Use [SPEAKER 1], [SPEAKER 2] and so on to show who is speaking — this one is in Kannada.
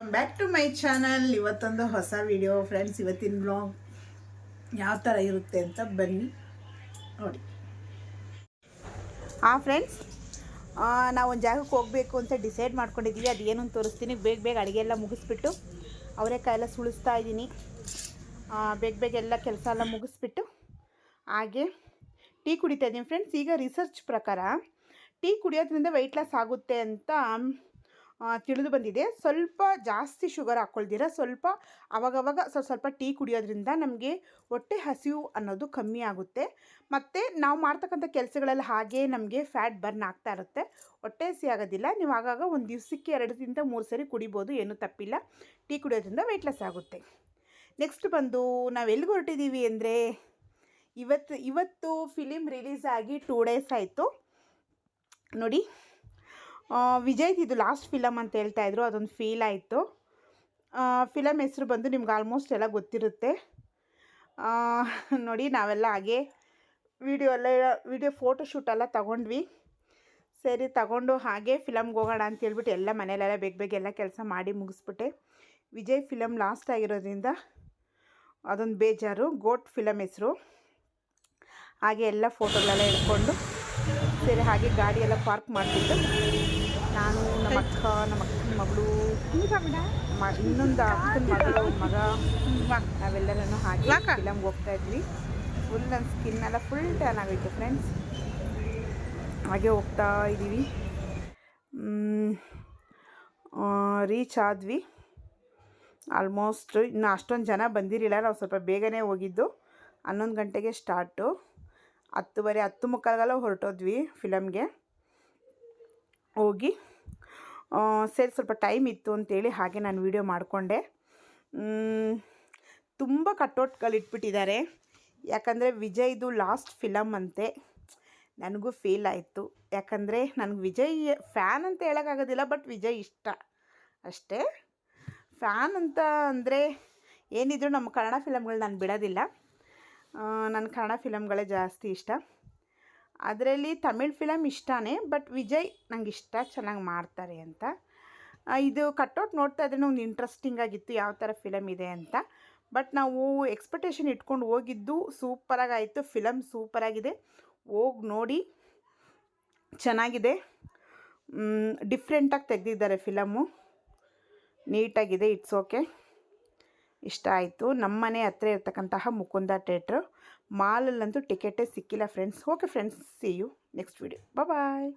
[SPEAKER 1] ಬ್ಯಾಕ್ ಟು ಮೈ ಚಾನಲ್ ಇವತ್ತೊಂದು ಹೊಸ ವಿಡಿಯೋ ಫ್ರೆಂಡ್ಸ್ ಇವತ್ತಿನ ಬ್ಲಾಗ್ ಯಾವ ಥರ ಇರುತ್ತೆ ಅಂತ ಬನ್ನಿ. ನೋಡಿ. ಹಾಂ ಫ್ರೆಂಡ್ಸ್ ನಾವು ಒಂದು ಜಾಗಕ್ಕೆ ಹೋಗಬೇಕು ಅಂತ ಡಿಸೈಡ್ ಮಾಡ್ಕೊಂಡಿದ್ದೀವಿ ಅದು ಏನು ತೋರಿಸ್ತೀನಿ. ಬೇಗ ಬೇಗ ಅಡುಗೆ ಎಲ್ಲ ಮುಗಿಸ್ಬಿಟ್ಟು ಅವರೆಕಾಯೆಲ್ಲ ಸುಳಿಸ್ತಾ ಇದ್ದೀನಿ. ಬೇಗ ಬೇಗ ಎಲ್ಲ ಕೆಲಸ ಎಲ್ಲ ಮುಗಿಸ್ಬಿಟ್ಟು ಹಾಗೆ ಟೀ ಕುಡಿತಾ ಇದ್ದೀನಿ. ಫ್ರೆಂಡ್ಸ್ ಈಗ ರಿಸರ್ಚ್ ಪ್ರಕಾರ ಟೀ ಕುಡಿಯೋದ್ರಿಂದ ವೆಯ್ಟ್ ಲಾಸ್ ಆಗುತ್ತೆ ಅಂತ ತಿಳಿದು ಬಂದಿದೆ. ಸ್ವಲ್ಪ ಜಾಸ್ತಿ ಶುಗರ್ ಹಾಕ್ಕೊಳ್ದಿರ ಸ್ವಲ್ಪ ಅವಾಗವಾಗ ಸ್ವಲ್ಪ ಸ್ವಲ್ಪ ಟೀ ಕುಡಿಯೋದ್ರಿಂದ ನಮಗೆ ಹೊಟ್ಟೆ ಹಸಿವು ಅನ್ನೋದು ಕಮ್ಮಿ ಆಗುತ್ತೆ. ಮತ್ತು ನಾವು ಮಾಡ್ತಕ್ಕಂಥ ಕೆಲಸಗಳೆಲ್ಲ ಹಾಗೇ ನಮಗೆ ಫ್ಯಾಟ್ ಬರ್ನ್ ಆಗ್ತಾ ಇರುತ್ತೆ. ಹೊಟ್ಟೆ ಹಸಿ ಆಗೋದಿಲ್ಲ. ನೀವು ಆಗಾಗ ಒಂದು ದಿವಸಕ್ಕೆ ಎರಡರಿಂದ ಮೂರು ಸರಿ ಕುಡಿಬೋದು. ಏನೂ ತಪ್ಪಿಲ್ಲ. ಟೀ ಕುಡಿಯೋದ್ರಿಂದ ವೆಯ್ಟ್ ಲೆಸ್ ಆಗುತ್ತೆ. ನೆಕ್ಸ್ಟ್ ಬಂದು ನಾವು ಎಲ್ಲಿಗೆ ಹೊರಟಿದ್ದೀವಿ ಅಂದರೆ ಇವತ್ತು ಇವತ್ತು ಫಿಲಿಮ್ ರಿಲೀಸ್ ಆಗಿ ಟೂ ಡೇಸ್ ಆಯಿತು. ನೋಡಿ ವಿಜಯ್ದು ಇದು ಲಾಸ್ಟ್ ಫಿಲಮ್ ಅಂತ ಹೇಳ್ತಾ ಇದ್ರು, ಅದೊಂದು ಫೀಲ್ ಆಯಿತು. ಫಿಲಮ್ ಹೆಸರು ಬಂದು ನಿಮ್ಗೆ ಆಲ್ಮೋಸ್ಟ್ ಎಲ್ಲ ಗೊತ್ತಿರುತ್ತೆ. ನೋಡಿ ನಾವೆಲ್ಲ ಹಾಗೆ ವಿಡಿಯೋ ಎಲ್ಲ ವಿಡಿಯೋ ಫೋಟೋಶೂಟ್ ಎಲ್ಲ ತಗೊಂಡ್ವಿ. ಸರಿ, ತಗೊಂಡು ಹಾಗೆ ಫಿಲಮ್ಗೆ ಹೋಗೋಣ ಅಂತ ಹೇಳ್ಬಿಟ್ಟು ಎಲ್ಲ ಮನೇಲೆಲ್ಲ ಬೇಗ ಬೇಗ ಎಲ್ಲ ಕೆಲಸ ಮಾಡಿ ಮುಗಿಸ್ಬಿಟ್ಟೆ. ವಿಜಯ್ ಫಿಲಮ್ ಲಾಸ್ಟ್ ಆಗಿರೋದ್ರಿಂದ ಅದೊಂದು ಬೇಜಾರು ಗೋಟ್ ಫಿಲಮ್ ಹೆಸರು. ಹಾಗೆ ಎಲ್ಲ ಫೋಟೋಗಳೆಲ್ಲ ಹಿಡ್ಕೊಂಡು, ಸರಿ, ಹಾಗೆ ಗಾಡಿಯೆಲ್ಲ ಪಾರ್ಕ್ ಮಾಡಿಬಿಟ್ಟು ನಾನು ನಮ್ಮ ಅಕ್ಕ ನಮ್ಮ ಅಕ್ಕನ ಮಗಳು ಮ ಇನ್ನೊಂದು ಅಕ್ಕನ ಮಗಳು ಮಗ. ನಾವೆಲ್ಲರೂ ಹಾಕಿ ಫಿಲಮ್ಗೆ ಹೋಗ್ತಾ ಇದ್ವಿ. ಫುಲ್ ನನ್ನ ಸ್ಕಿನ್ ಎಲ್ಲ ಫುಲ್ ಟ್ಯಾನ್ ಆಗೋಯ್ತು ಫ್ರೆಂಡ್ಸ್ ಹಾಗೆ ಹೋಗ್ತಾ ಇದ್ದೀವಿ. ರೀಚ್ ಆದ್ವಿ. ಆಲ್ಮೋಸ್ಟ್ ಇನ್ನು ಅಷ್ಟೊಂದು ಜನ ಬಂದಿರಲಿಲ್ಲ ನಾವು ಸ್ವಲ್ಪ ಬೇಗನೆ ಹೋಗಿದ್ದು. ಹನ್ನೊಂದು ಗಂಟೆಗೆ ಸ್ಟಾರ್ಟು ಹತ್ತುವರೆ ಹತ್ತು ಮುಕ್ಕಾಲ್ಗೆಲ್ಲ ಹೊರಟೋದ್ವಿ ಫಿಲಮ್ಗೆ ಹೋಗಿ ಸರಿ ಸ್ವಲ್ಪ ಟೈಮ್ ಇತ್ತು ಅಂತೇಳಿ ಹಾಗೆ ನಾನು ವೀಡಿಯೋ ಮಾಡಿಕೊಂಡೆ. ತುಂಬ ಕಟೌಟ್ಗಳು ಇಟ್ಬಿಟ್ಟಿದ್ದಾರೆ ಯಾಕಂದರೆ ವಿಜಯ್ದು ಲಾಸ್ಟ್ ಫಿಲಮ್ ಅಂತೆ, ನನಗೂ ಫೀಲ್ ಆಯಿತು. ಯಾಕಂದರೆ ನನಗೆ ವಿಜಯ್ ಫ್ಯಾನ್ ಅಂತ ಹೇಳೋಕ್ಕಾಗೋದಿಲ್ಲ ಬಟ್ ವಿಜಯ್ ಇಷ್ಟ. ಅಷ್ಟೇ. ಫ್ಯಾನ್ ಅಂತ ಅಂದರೆ ಏನಿದ್ರು ನಮ್ಮ ಕನ್ನಡ ಫಿಲಮ್ಗಳು ನಾನು ಬಿಡೋದಿಲ್ಲ. ನನ್ನ ಕನ್ನಡ ಫಿಲಮ್ಗಳೇ ಜಾಸ್ತಿ ಇಷ್ಟ. ಅದರಲ್ಲಿ ತಮಿಳ್ ಫಿಲಮ್ ಇಷ್ಟನೇ ಬಟ್ ವಿಜಯ್ ನಂಗೆ ಇಷ್ಟ ಚೆನ್ನಾಗಿ ಮಾಡ್ತಾರೆ ಅಂತ. ಇದು ಕಟ್ಔಟ್ ನೋಡ್ತಾ ಇದ್ರೆ ಒಂದು ಇಂಟ್ರೆಸ್ಟಿಂಗ್ ಆಗಿತ್ತು ಯಾವ ಥರ ಫಿಲಮ್ ಇದೆ ಅಂತ. ಬಟ್ ನಾವು ಎಕ್ಸ್ಪೆಕ್ಟೇಷನ್ ಇಟ್ಕೊಂಡು ಹೋಗಿದ್ದು ಸೂಪರಾಗಿ ಆಯಿತು ಫಿಲಮ್ ಸೂಪರಾಗಿದೆ ಹೋಗಿ ನೋಡಿ, ಚೆನ್ನಾಗಿದೆ. ಡಿಫ್ರೆಂಟಾಗಿ ತೆಗೆದಿದ್ದಾರೆ ಫಿಲಮು ನೀಟಾಗಿದೆ ಇಟ್ಸ್ ಓಕೆ ಇಷ್ಟ ಆಯಿತು. ನಮ್ಮ ಮನೆ ಹತ್ರ ಇರ್ತಕ್ಕಂತಹ ಮುಕುಂದ ಥಿಯೇಟ್ರು. ಮಾಲಲ್ಲಂತೂ ಟಿಕೆಟೇ ಸಿಕ್ಕಿಲ್ಲ friends okay friends see you next video bye